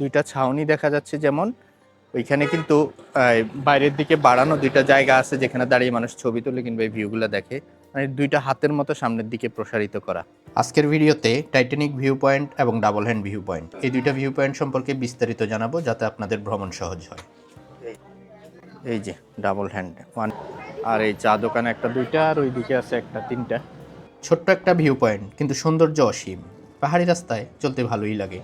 দুইটা ছাউনি দেখা যাচ্ছে যেমন। ওইখানে কিন্তু বাইরের দিকে বাড়ানো দুইটা জায়গা আছে যেখানে দাঁড়িয়ে মানুষ ছবি তুলে কিংবা এই ভিউগুলো দেখে। মানে দুইটা হাতের মতো সামনের দিকে প্রসারিত করা। আজকের ভিডিওতে টাইটানিক ভিউ পয়েন্ট এবং ডাবল হ্যান্ড ভিউ পয়েন্ট এই দুইটা ভিউ পয়েন্ট সম্পর্কে বিস্তারিত জানাব যাতে আপনাদের ভ্রমণ সহজ হয়। এই যে ডাবল হ্যান্ড ওয়ান আর এই চা দোকানে একটা দুইটা আর ওইদিকে আছে একটা তিনটা। ছোট্ট একটা ভিউ পয়েন্ট কিন্তু সৌন্দর্য অসীম। পাহাড়ি রাস্তায় চলতে ভালোই লাগে।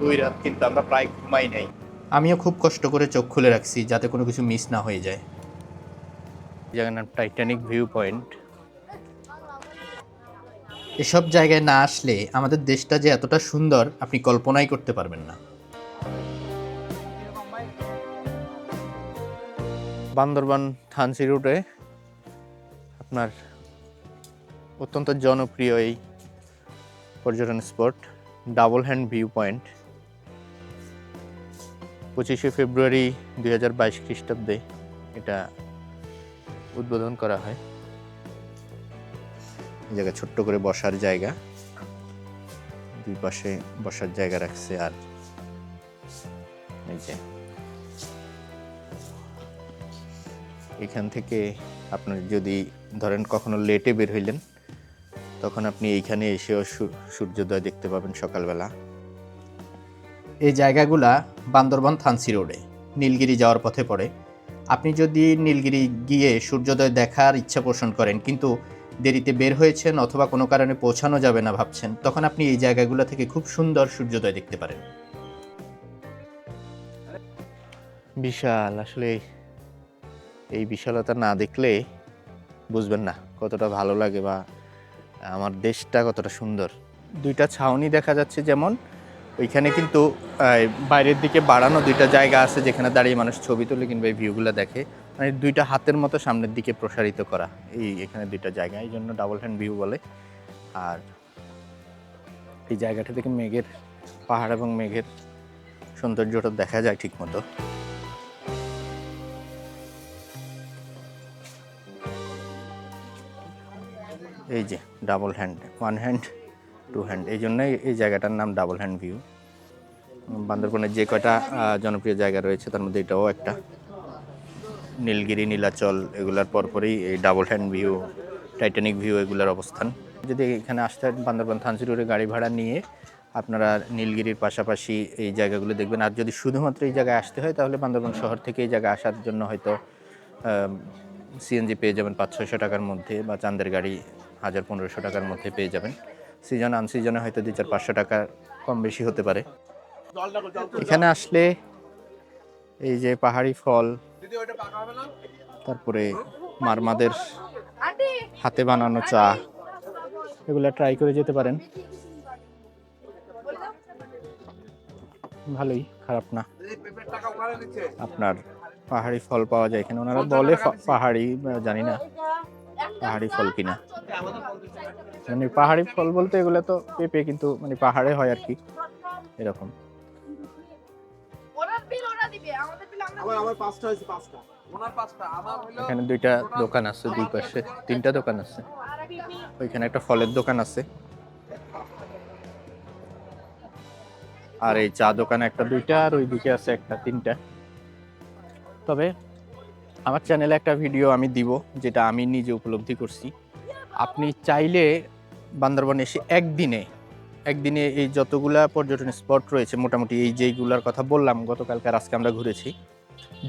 দুই রাত কিন্তু আমরা প্রায় ঘুমাই নাই। আমিও খুব কষ্ট করে চোখ খুলে রাখছি যাতে কোনো কিছু মিস না হয়ে যায়। জায়গার নাম টাইটানিক ভিউ পয়েন্ট। এসব জায়গায় না আসলে আমাদের দেশটা যে এতটা সুন্দর আপনি কল্পনাই করতে পারবেন না। বান্দরবান থানসি রুটে আপনার অত্যন্ত জনপ্রিয় এই পর্যটন spot double hand view point. পঁচিশে ফেব্রুয়ারি দুই হাজার বাইশ খ্রিস্টাব্দে এটা উদ্বোধন করা হয়। এই জায়গায় ছোট্ট করে বসার জায়গা। দুই পাশে বসার জায়গা রাখছে আর এই যে। এখান থেকে আপনার যদি ধরেন কখনো লেটে বের হইলেন, তখন আপনি এইখানে এসেও সূর্যোদয় দেখতে পাবেন সকালবেলা। এই জায়গাগুলা বান্দরবন থানসি রোডে, নীলগিরি যাওয়ার পথে পড়ে। আপনি যদি নীলগিরি গিয়ে সূর্যোদয় দেখার ইচ্ছা পোষণ করেন, কিন্তু দেরিতে বের হয়েছেন অথবা কোনো কারণে পৌঁছানো যাবে না ভাবছেন, তখন আপনি এই জায়গাগুলো থেকে খুব সুন্দর সূর্যোদয় দেখতে পারেন। বিশাল, আসলে এই বিশালতা না দেখলে বুঝবেন না কতটা ভালো লাগে বা আমার দেশটা কতটা সুন্দর। দুইটা ছাউনি দেখা যাচ্ছে যেমন ওইখানে কিন্তু বাইরের দিকে বাড়ানো দুইটা জায়গা আছে যেখানে দাঁড়িয়ে মানুষ ছবি তুলে কিংবা এই ভিউগুলো দেখে। মানে দুইটা হাতের মতো সামনের দিকে প্রসারিত করা, এই এখানে দুইটা জায়গা। এই জন্য ডাবল হ্যান্ড ভিউ বলে। আর এই জায়গাটা থেকে মেঘের পাহাড় এবং মেঘের সৌন্দর্যটা দেখা যায় ঠিক মতো এই যে double hand one hand two hand এই জন্যই এই জায়গাটার নাম ডাবল হ্যান্ড ভিউ বান্দরবনের যে কয়টা জনপ্রিয় জায়গা রয়েছে, তার মধ্যে এটাও একটা। নীলগিরি, নীলাচল, এগুলার পরপরই এই double hand view Titanic view এগুলার অবস্থান। যদি এখানে আসতে বান্দরবান থানসি রোডে গাড়ি ভাড়া নিয়ে আপনারা নীলগিরির পাশাপাশি এই জায়গাগুলো দেখবেন। আর যদি শুধুমাত্র এই জায়গায় আসতে হয়, তাহলে বান্দরবান শহর থেকে এই জায়গায় আসার জন্য হয়তো সিএনজি পেয়ে যাবেন পাঁচ ছয়শো টাকার মধ্যে বা চান্দের গাড়ি হাজার পনেরোশো টাকার মধ্যে পেয়ে যাবেন। সিজন আনসিজনে হয়তো দুই চার পাঁচশো টাকা কম বেশি হতে পারে। এখানে আসলে এই যে পাহাড়ি ফল তারপরে মারমাদের হাতে বানানো চা এগুলো ট্রাই করে যেতে পারেন। ভালোই খারাপ না। আপনার পাহাড়ি ফল পাওয়া যায় এখানে। ওনারা বলে পাহাড়ি জানি না। পাহাড়ি ফল কিনা। মানে পাহাড়ি ফল বলতে এগুলো তো পেঁপে কিন্তু মানে পাহাড়ে হয় আর কি এরকম। আমরা আমার আমার পাঁচটা হয়েছে পাঁচটা। ওনার পাঁচটা আমার হলো এখানে দুইটা দোকান আছে দুই পাশে। তিনটা দোকান আছে। ওইখানে একটা ফলের দোকান আছে। আর এই চা দোকান একটা দুইটা আর ওইদিকে আছে একটা তিনটা। তবে আমার চ্যানেলে একটা ভিডিও আমি দিব যেটা আমি নিজে উপলব্ধি করছি। আপনি চাইলে বান্দরবান এসে একদিনে একদিনে এই যতগুলা পর্যটন স্পট রয়েছে মোটামুটি এই যেইগুলার কথা বললাম গতকালকে আর আজকে আমরা ঘুরেছি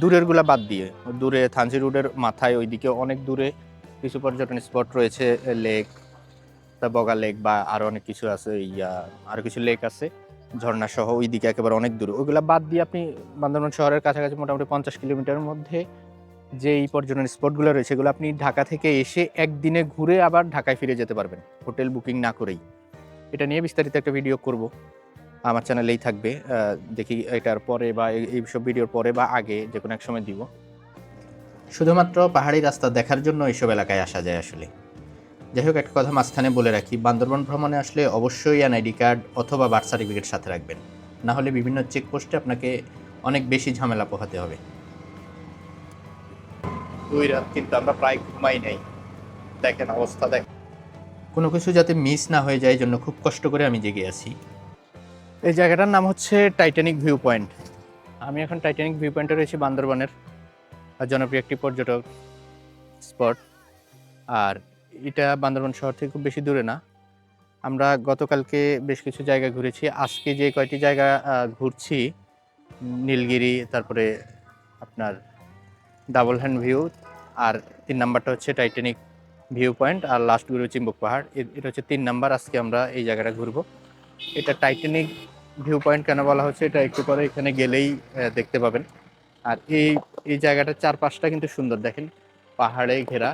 দূরেরগুলা বাদ দিয়ে। দূরে থানসি রোডের মাথায় ওইদিকে অনেক দূরে কিছু পর্যটন স্পট রয়েছে, লেক, তা বগা লেক বা আরও অনেক কিছু আছে, ইয়া, আরও কিছু লেক আছে, ঝর্ণা সহ ওই দিকে একেবারে অনেক দূরে। ওইগুলা বাদ দিয়ে আপনি বান্দরবান শহরের কাছাকাছি মোটামুটি পঞ্চাশ কিলোমিটারের মধ্যে যে এই পর্যটন স্পটগুলো রয়েছে, এগুলো আপনি ঢাকা থেকে এসে একদিনে ঘুরে আবার ঢাকায় ফিরে যেতে পারবেন। হোটেল বুকিং না করেই। এটা নিয়ে বিস্তারিত একটা ভিডিও করব। আমার চ্যানেলেই থাকবে দেখি এটার পরে বা এই- সব ভিডিওর পরে বা আগে যে কোনো এক সময় দিব। শুধুমাত্র পাহাড়ি রাস্তা দেখার জন্য এইসব এলাকায় আসা যায় আসলে। যাই হোক একটা কথা মাঝখানে বলে রাখি বান্দরবান ভ্রমণে আসলে অবশ্যই এনআইডি কার্ড অথবা বার্থ সার্টিফিকেট সাথে রাখবেন। না হলে বিভিন্ন চেকপোস্টে আপনাকে অনেক বেশি ঝামেলা পোহাতে হবে। দুই রাত কিন্তু আমরা প্রায় ঘুমাই নাই। দেখেন অবস্থা দেখ কোনো কিছু যাতে মিস না হয়ে যায় জন্য খুব কষ্ট করে আমি জেগে আছি। এই জায়গাটার নাম হচ্ছে টাইটানিক ভিউ পয়েন্ট আমি এখন টাইটানিক ভিউ পয়েন্টে রয়েছি বান্দরবানের জনপ্রিয় একটি পর্যটক স্পট আর এটা বান্দরবান শহর থেকে খুব বেশি দূরে না। আমরা গতকালকে বেশ কিছু জায়গা ঘুরেছি। আজকে যে কয়টি জায়গা ঘুরছি, নীলগিরি, তারপরে আপনার ডাবল হ্যান্ড ভিউ আর তিন নাম্বারটা হচ্ছে টাইটানিক ভিউ পয়েন্ট আর লাস্ট ঘুরবো চিম্বুক পাহাড়। এটা হচ্ছে তিন নাম্বার। আজকে আমরা এই জায়গাটা ঘুরবো। এটা টাইটানিক ভিউ পয়েন্ট কেন বলা হচ্ছে, এটা একটু পরে এখানে গেলেই দেখতে পাবেন। আর এই এই জায়গাটার চারপাশটা কিন্তু সুন্দর, দেখেন, পাহাড়ে ঘেরা।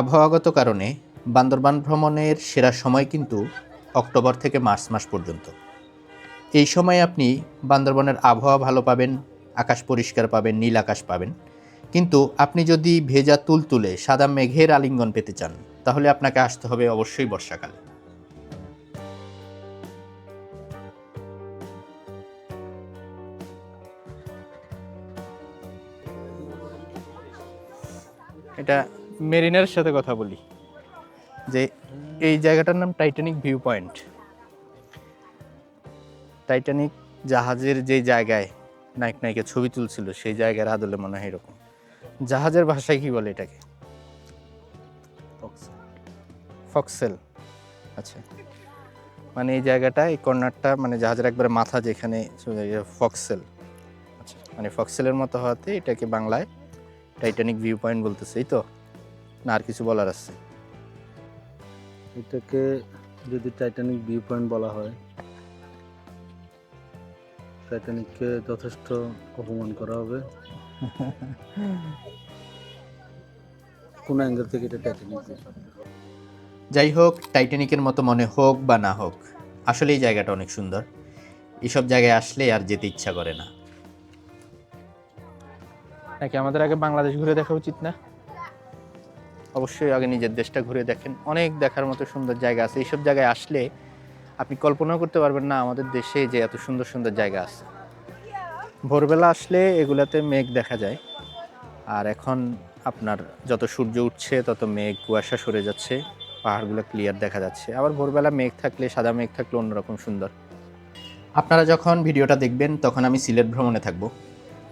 আবহাওয়াগত কারণে বান্দরবান ভ্রমণের সেরা সময় কিন্তু অক্টোবর থেকে মার্চ মাস পর্যন্ত। এই সময় আপনি বান্দরবনের আবহাওয়া ভালো পাবেন, আকাশ পরিষ্কার পাবেন, নীল আকাশ পাবেন। কিন্তু আপনি যদি ভেজা তুলতুলে সাদা মেঘের আলিঙ্গন পেতে চান, তাহলে আপনাকে আসতে হবে অবশ্যই বর্ষাকালে। এটা মেরিনের সাথে কথা বলি। যে এই জায়গাটার নাম টাইটানিক ভিউ পয়েন্ট। টাইটানিক জাহাজের যে জায়গায় নায়ক নায়িকা ছবি তুলছিল, সেই জায়গার আদলে মনে হয় এরকম। জাহাজের ভাষায় কি বলে এটাকে? ফক্সেল আচ্ছা। মানে এই জায়গাটা এই কর্নারটা মানে জাহাজের একবারে মাথা যেখানে ফক্সেল আচ্ছা। মানে ফক্সেলের মতো হওয়াতে এটাকে বাংলায় টাইটানিক ভিউ পয়েন্ট বলতেছে এই তো? না আর কিছু বলার আছে? এটাকে যদি টাইটানিক ভিউ পয়েন্ট বলা হয় টাইটানিককে যথেষ্ট অপমান করা হবে। কোন অ্যাঙ্গেল থেকে এটা টাইটানিক যাই হোক টাইটানিকের মতো মনে হোক বা না হোক আসলে এই জায়গাটা অনেক সুন্দর। এসব জায়গায় আসলে আর যেতে ইচ্ছা করে না। নাকি আমাদের আগে বাংলাদেশ ঘুরে দেখা উচিত না? অবশ্যই আগে নিজের দেশটা ঘুরে দেখেন। অনেক দেখার মতো সুন্দর জায়গা আছে। এইসব জায়গায় আসলে আপনি কল্পনাও করতে পারবেন না আমাদের দেশে যে এত সুন্দর সুন্দর জায়গা আছে। ভোরবেলা আসলে এগুলাতে মেঘ দেখা যায়। আর এখন আপনার যত সূর্য উঠছে, তত মেঘ কুয়াশা সরে যাচ্ছে, পাহাড়গুলো ক্লিয়ার দেখা যাচ্ছে। আবার ভোরবেলা মেঘ থাকলে, সাদা মেঘ থাকলে অন্যরকম সুন্দর। আপনারা যখন ভিডিওটা দেখবেন, তখন আমি সিলেট ভ্রমণে থাকব।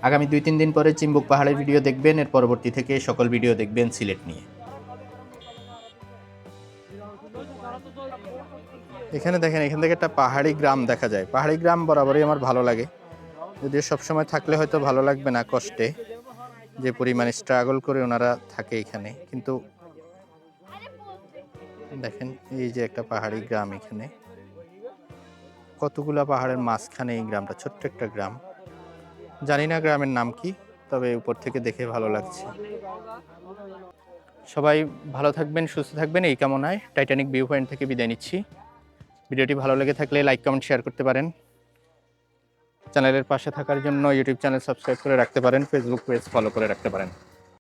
আগামী দুই তিন দিন পরে চিম্বুক পাহাড়ের ভিডিও দেখবেন, এর পরবর্তী থেকে সকল ভিডিও দেখবেন সিলেট নিয়ে। এখানে দেখেন, এখান থেকে একটা পাহাড়ি গ্রাম দেখা যায়। পাহাড়ি গ্রাম বরাবরই আমার ভালো লাগে। যদিও সবসময় থাকলে হয়তো ভালো লাগবে না কষ্টে, যে পরিমাণে স্ট্রাগল করে ওনারা থাকে এখানে। কিন্তু দেখেন, এই যে একটা পাহাড়ি গ্রাম এখানে। কতগুলা পাহাড়ের মাঝখানে এই গ্রামটা, ছোট্ট একটা গ্রাম। জানি না গ্রামের নাম কি, তবে উপর থেকে দেখে ভালো লাগছে। সবাই ভালো থাকবেন, সুস্থ থাকবেন, এই কামনায় টাইটানিক ভিউ পয়েন্ট থেকে বিদায় নিচ্ছি। ভিডিওটি ভালো লেগে থাকলে লাইক, কমেন্ট, শেয়ার করতে পারেন। চ্যানেলের পাশে থাকার জন্য ইউটিউব চ্যানেল সাবস্ক্রাইব করে রাখতে পারেন, ফেসবুক পেজ ফলো করে রাখতে পারেন।